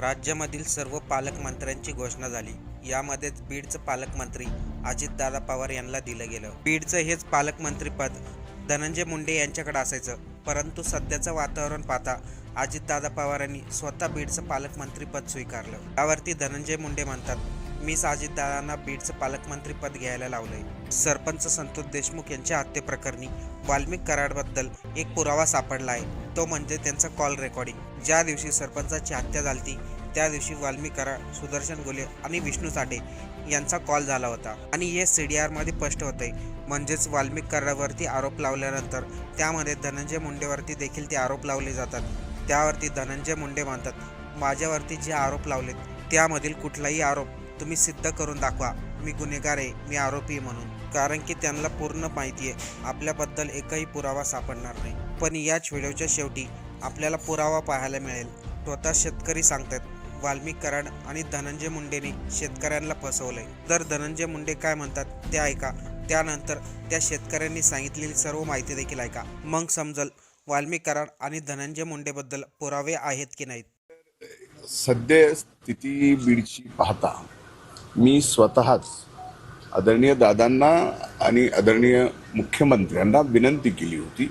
राज्यामधील सर्व पालकमंत्र्यांची घोषणा झाली. यामध्येच बीडचं पालकमंत्री अजितदादा पवार यांना दिलं गेलं. बीडचं हेच पालकमंत्रीपद धनंजय मुंडे यांच्याकडे असायचं. परंतु सध्याचं वातावरण पाहता अजितदादा पवारांनी स्वतः बीडचं पालकमंत्रीपद स्वीकारलं. त्यावरती धनंजय मुंडे म्हणतात मीच अजितदादांना बीडचं पालकमंत्रीपद घ्यायला लावलंय. सरपंच संतोष देशमुख यांच्या हत्येप्रकरणी वाल्मिक कराडबद्दल एक पुरावा सापडला आहे. तो म्हणजे त्यांचं कॉल रेकॉर्डिंग ज्या दिवशी सरपंचाची हत्या झाली त्या दिवशी वाल्मिक सुदर्शन गोले आणि विष्णू साठे यांचा कॉल झाला होता. आणि हे सी डी आरमध्ये स्पष्ट होते म्हणजेच वाल्मिक आरोप लावल्यानंतर त्यामध्ये धनंजय मुंडेवरती देखील ते आरोप लावले जातात. त्यावरती धनंजय मुंडे म्हणतात माझ्यावरती जे आरोप लावलेत त्यामधील कुठलाही आरोप तुम्ही सिद्ध करून दाखवा. मी गुन्हेगार आहे मी आरोपी म्हणून. कारण की त्यांना पूर्ण माहिती आहे. आपल्याबद्दल एकही पुरावा सापडणार नाही. पण याच व्हिडिओच्या शेवटी आपल्याला पुरावा पाहायला मिळेल. स्वतः शेतकरी सांगतात वाल्मिक कराड आणि धनंजय मुंडेने शेतकऱ्यांना फसवलंय. तर धनंजय मुंडे काय म्हणतात ते ऐका. त्यानंतर त्या शेतकऱ्यांनी सांगितलेली सर्व माहिती देखील ऐका. मग समजल वाल्मिक कराड आणि धनंजय मुंडेबद्दल पुरावे आहेत की नाहीत. सध्या स्थिती बीडची पाहता मी स्वतःच आदरणीय दादांना आणि आदरणीय मुख्यमंत्र्यांना विनंती केली होती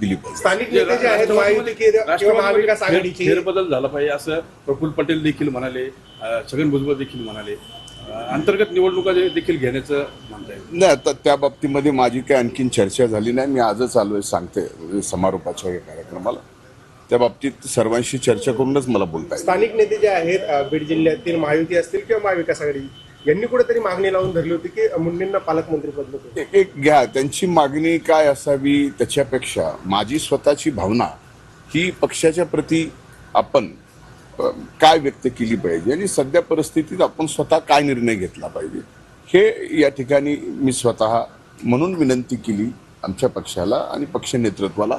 दिली स्थानिक नेते जे आहेत महायुती किंवा किंवा महाविकास आघाडीची. फेरबदल झाला पाहिजे असं प्रफुल्ल पटेल देखील म्हणाले छगन भुजबळ देखील म्हणाले. अंतर्गत निवडणुका जे- देखील घेण्याचं म्हणताय. नाही आता त्या बाबतीमध्ये माझी काही आणखीन चर्चा झाली नाही. मी आजच आलोय सांगते म्हणजे समारोपाच्या या कार्यक्रमाला. त्या बाबतीत सर्वांशी चर्चा करूनच मला बोलता स्थानिक नेते जे आहेत बीड जिल्ह्यातील महायुती असतील किंवा महाविकास आघाडी यांनी कुठेतरी मागणी लावून धरली होती की मुंडेंना पालकमंत्री पद नको. एक एक घ्या त्यांची मागणी काय असावी त्याच्यापेक्षा माझी स्वतःची भावना ही पक्षाच्या प्रती आपण काय व्यक्त केली पाहिजे आणि सध्या परिस्थितीत आपण स्वतः काय निर्णय घेतला पाहिजे हे या ठिकाणी मी स्वतः म्हणून विनंती केली आमच्या पक्षाला आणि पक्ष नेतृत्वाला.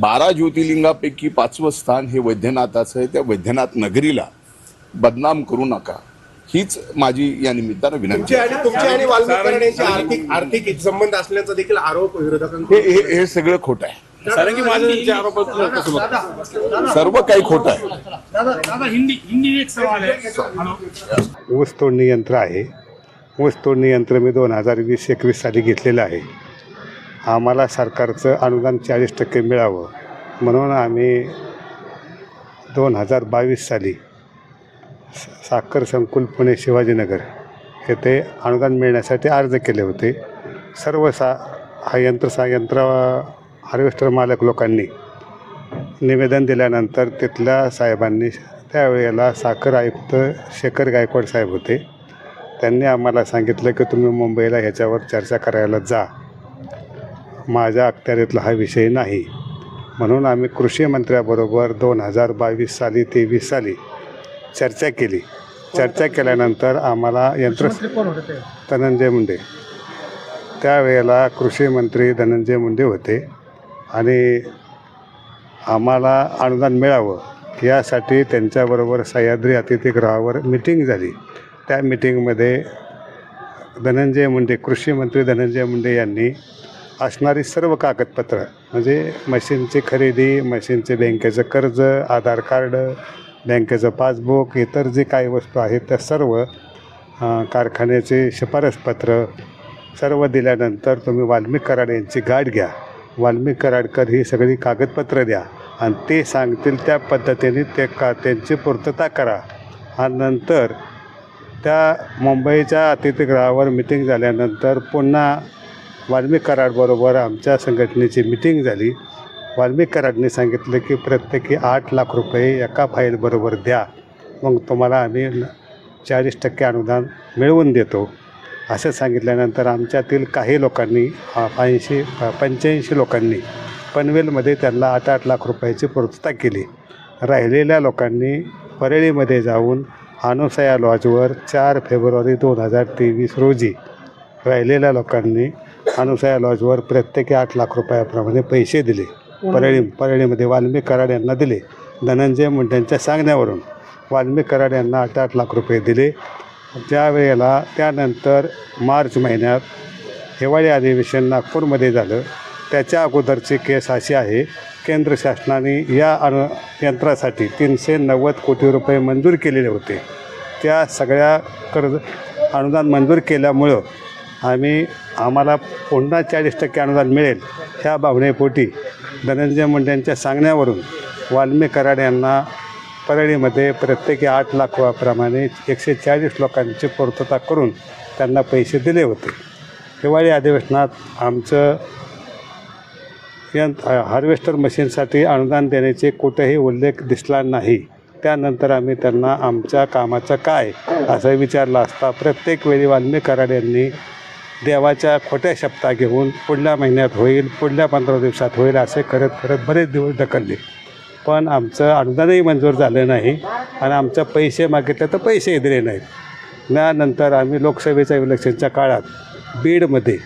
बारा ज्योतिर्लिंगापैकी पाचवं स्थान हे वैद्यनाथाचं आहे. त्या वैद्यनाथ नगरीला बदनाम करू नका. हीच माझी या निमित्तानं विनंती आहे. आणि तुमची आणि वाल्मिक कराड यांचे आर्थिक आर्थिक संबंध असल्याचा देखील आरोप हे विरोधकांकडून हे हे सगळं खोटं आहे. कसं बघता? सर्व काही खोटं आहे. दादा दादा हिंदी हिंदी एक सवाल है हेलो. ऊस तोडणी यंत्र आहे. ऊस तोडणी यंत्र मी दोन हजार वीस एकवीस साली घेतलेलं आहे. आम्हाला सरकारचं अनुदान चाळीस टक्के मिळावं. म्हणून आम्ही दोन हजार बावीस साली स- साखर संकुल पुणे शिवाजीनगर येथे अनुदान मिळण्यासाठी अर्ज केले होते. सर्व सा हा यंत्र सा यंत्र हार्वेस्टर मालक लोकांनी निवेदन दिल्यानंतर तिथल्या साहेबांनी त्यावेळेला साखर आयुक्त शेखर गायकवाड साहेब होते. त्यांनी आम्हाला सांगितलं की तुम्ही मुंबईला ह्याच्यावर चर्चा करायला जा. माझ्या अखत्यारीतला हा विषय नाही. म्हणून आम्ही कृषी मंत्र्याबरोबर दोन हजार बावीस साली तेवीस साली चर्चा केली. चर्चा केल्यानंतर आम्हाला यंत्र धनंजय मुंडे. त्यावेळेला कृषी मंत्री धनंजय मुंडे होते. आणि आम्हाला अनुदान मिळावं यासाठी त्यांच्याबरोबर सह्याद्री अतिथीगृहावर मिटिंग झाली. त्या मिटिंगमध्ये धनंजय मुंडे कृषी मंत्री धनंजय मुंडे यांनी असणारी सर्व कागदपत्रं म्हणजे मशीनची खरेदी मशीनचे बँकेचं कर्ज आधार कार्ड बँकेचं पासबुक इतर जे काही वस्तू आहेत त्या सर्व कारखान्याचे शिफारसपत्र सर्व दिल्यानंतर तुम्ही वाल्मिक कराड यांची गाठ घ्या. वाल्मिक कराडकर ही सगळी कागदपत्रं द्या आणि ते सांगतील त्या पद्धतीने ते का त्यांची पूर्तता करा. आणि नंतर त्या मुंबईच्या अतिथीगृहावर मिटिंग झाल्यानंतर पुन्हा वाल्मिक कराडबरोबर आमच्या संघटनेची मिटिंग झाली. वाल्मिक कराडने सांगितलं की प्रत्येकी आठ लाख रुपये एका फाईलबरोबर द्या. मग तुम्हाला आम्ही चाळीस टक्के अनुदान मिळवून देतो. असं सांगितल्यानंतर आमच्यातील काही लोकांनी ऐंशी पंच्याऐंशी लोकांनी पनवेलमध्ये त्यांना आठ आठ लाख रुपयाची पूर्तता केली. राहिलेल्या लोकांनी परळीमध्ये जाऊन अनुसया लॉजवर चार फेब्रुवारी दोन हजार तेवीस रोजी राहिलेल्या लोकांनी अनुसया लॉजवर प्रत्येकी आठ लाख रुपयाप्रमाणे पैसे दिले. परळी परळीमध्ये वाल्मिक कराड यांना दिले. धनंजय मुंडेंच्या सांगण्यावरून वाल्मिक कराड यांना आठ आठ लाख रुपये दिले. त्यावेळेला त्यानंतर मार्च महिन्यात हिवाळी अधिवेशन नागपूरमध्ये झालं. त्याच्या अगोदरची केस अशी आहे केंद्र शासनाने या अनु यंत्रासाठी तीनशे नव्वद कोटी रुपये मंजूर केलेले होते. त्या सगळ्या कर्ज अनुदान मंजूर केल्यामुळं आम्ही आम्हाला पुन्हा चाळीस टक्के अनुदान मिळेल ह्या भावनेपोटी धनंजय मुंडेंच्या सांगण्यावरून वाल्मी कराड यांना परळीमध्ये प्रत्येकी आठ लाखाप्रमाणे एकशे चाळीस लोकांची पूर्तता करून त्यांना पैसे दिले होते. हिवाळी अधिवेशनात आमचं यंत्र हार्वेस्टर मशीनसाठी अनुदान देण्याचे कुठेही उल्लेख दिसला नाही. त्यानंतर आम्ही त्यांना आमच्या कामाचं काय असं विचारलं असता प्रत्येक वेळी वाल्मी कराड यांनी देवाच्या खोट्या शब्दा घेऊन पुढल्या महिन्यात होईल पुढल्या पंधरा दिवसात होईल असे करत करत बरेच दिवस ढकलले. पण आमचं अनुदानही मंजूर झालं नाही आणि आमचं पैसे मागितले तर पैसेही दिले नाहीत. त्यानंतर आम्ही लोकसभेच्या इलेक्शनच्या काळात बीडमध्ये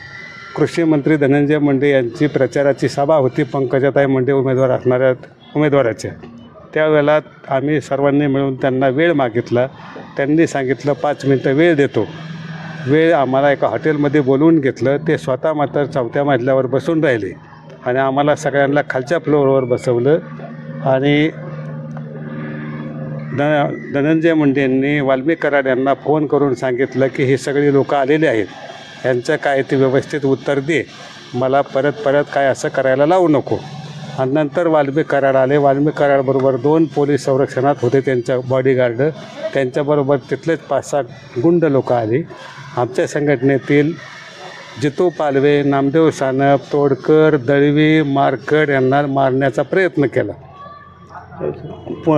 कृषी मंत्री धनंजय मुंडे यांची प्रचाराची सभा होती. पंकजाताई मुंडे उमेदवार असणाऱ्या उमेदवाराच्या त्यावेळेला आम्ही सर्वांनी मिळून त्यांना वेळ मागितला. त्यांनी सांगितलं पाच मिनटं वेळ देतो. वेळ आम्हाला एका हॉटेलमध्ये बोलवून घेतलं. ते स्वतः मात्र चौथ्या मजल्यावर बसून राहिले आणि आम्हाला सगळ्यांना खालच्या फ्लोअरवर बसवलं. आणि द धनंजय मुंडेंनी वाल्मिक कराड यांना फोन करून सांगितलं की हे सगळी लोकं आलेली आहेत. यांचं काय ते व्यवस्थित उत्तर दे. मला परत परत काय असं करायला लावू नको. आणि नंतर वाल्मिक कराड आले. वाल्मिक कराडबरोबर दोन पोलीस संरक्षणात होते त्यांच्या बॉडीगार्ड त्यांच्याबरोबर तिथलेच पाच सहा गुंड लोकं आली. आमच्या संघटनेतील जितू पालवे नामदेव सानप तोडकर दळवी मारकड यांना मारण्याचा प्रयत्न केला. प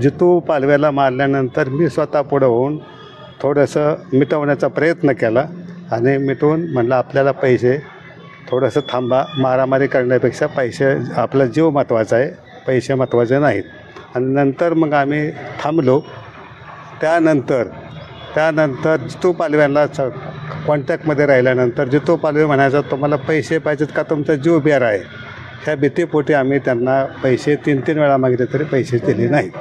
जितू पालव्याला मारल्यानंतर मी स्वतः पुढं होऊन थोडंसं मिटवण्याचा प्रयत्न केला आणि मिटवून म्हणलं आपल्याला पैसे थोडंसं थांबा मारामारी करण्यापेक्षा पैसे आपला जीव महत्त्वाचा आहे पैसे महत्त्वाचे नाहीत. आणि नंतर मग आम्ही थांबलो. त्यानंतर त्यानंतर जितू पालव्यांना च कॉन्टॅक्टमध्ये राहिल्यानंतर जितू पालवे म्हणायचा तुम्हाला पैसे पाहिजेत का? तुमचा जीव बेर आहे. ह्या भीतीपोटी आम्ही त्यांना पैसे तीन तीन वेळा मागितले तरी पैसे दिले नाहीत.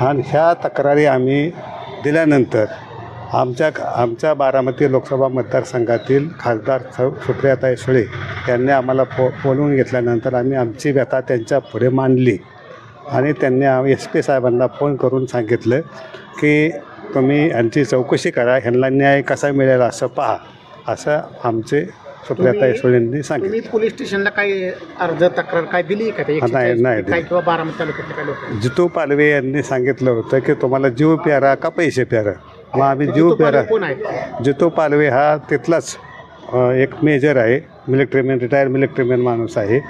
आणि ह्या तक्रारी आम्ही दिल्यानंतर आमच्या आमच्या बारामती लोकसभा मतदारसंघातील खासदार सौ सुप्रियाताई सुळे यांनी आम्हाला फो बोलवून घेतल्यानंतर आम्ही आमची व्यथा त्यांच्या पुढे मांडली. आणि त्यांनी एस पी साहेबांना फोन करून सांगितलं की तुम्ही यांची चौकशी करा ह्यांना न्याय कसा मिळेल असं पहा असं आमचे सुप्रियाताई सुळेंनी सांगितलं तुम्ही पोलीस स्टेशनला काही अर्ज तक्रार काय दिली का ते? नाही, नाही काय किंवा बारामती तालुक्यातले काय लोक? जितू पालवे यांनी सांगितलं होतं की तुम्हाला जीव प्यारा का पैसे प्यारा? मग आम्ही जीव प्यारा. कोण आहे जितू पालवे हा तिथलाच अ, एक मेजर आहे मिलिटरीमॅन रिटायर्ड मिलिटरीमॅन माणूस आहे.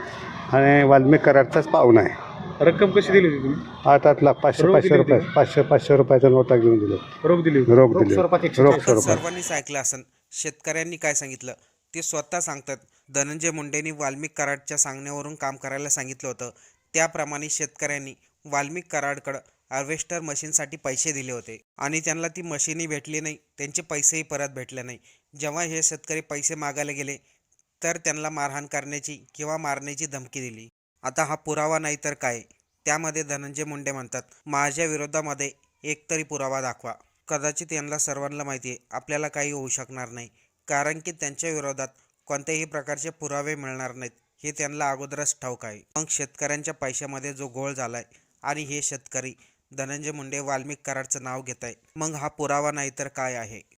आणि वाल्मिक कराडचाच पाहुणा आहे. रक्कम कशी दिली होती तुम्ही? आठ आठ लाख पाचशे रोख पाचशे दिली रुपये पाचशे पाचशे रुपयाचा नोटा घेऊन दिलो रोख दिली होती. रोख दिले स्वरूपात एकशे रोख. स्वरूपात. सर्वांनीच ऐकलं असन. शेतकऱ्यांनी काय सांगितलं? ते स्वतः सांगतात. धनंजय मुंडेंनी वाल्मिक कराडच्या सांगण्यावरून काम करायला सांगितलं होतं. त्याप्रमाणे शेतकऱ्यांनी वाल्मिक कराडकडं हार्वेस्टर मशीनसाठी पैसे दिले होते. आणि त्यांना ती मशीनही भेटली नाही. त्यांचे पैसेही परत भेटले नाही. जेव्हा हे शेतकरी पैसे मागायला गेले तर त्यांना मारहाण करण्याची किंवा मारण्याची धमकी दिली. आता हा पुरावा नाही तर काय? त्यामध्ये धनंजय मुंडे म्हणतात माझ्या विरोधामध्ये एक तरी पुरावा दाखवा. कदाचित यांना सर्वांना माहिती आहे आपल्याला काही होऊ शकणार नाही. कारण की त्यांच्या विरोधात कोणत्याही प्रकारचे पुरावे मिळणार नाहीत. हे त्यांना अगोदरच ठाऊक आहे. मग शेतकऱ्यांच्या पैशामध्ये जो गोळ झालाय आणि हे शेतकरी धनंजय मुंडे वाल्मिक कराडचं नाव घेत आहे मग हा पुरावा नाही तर काय आहे?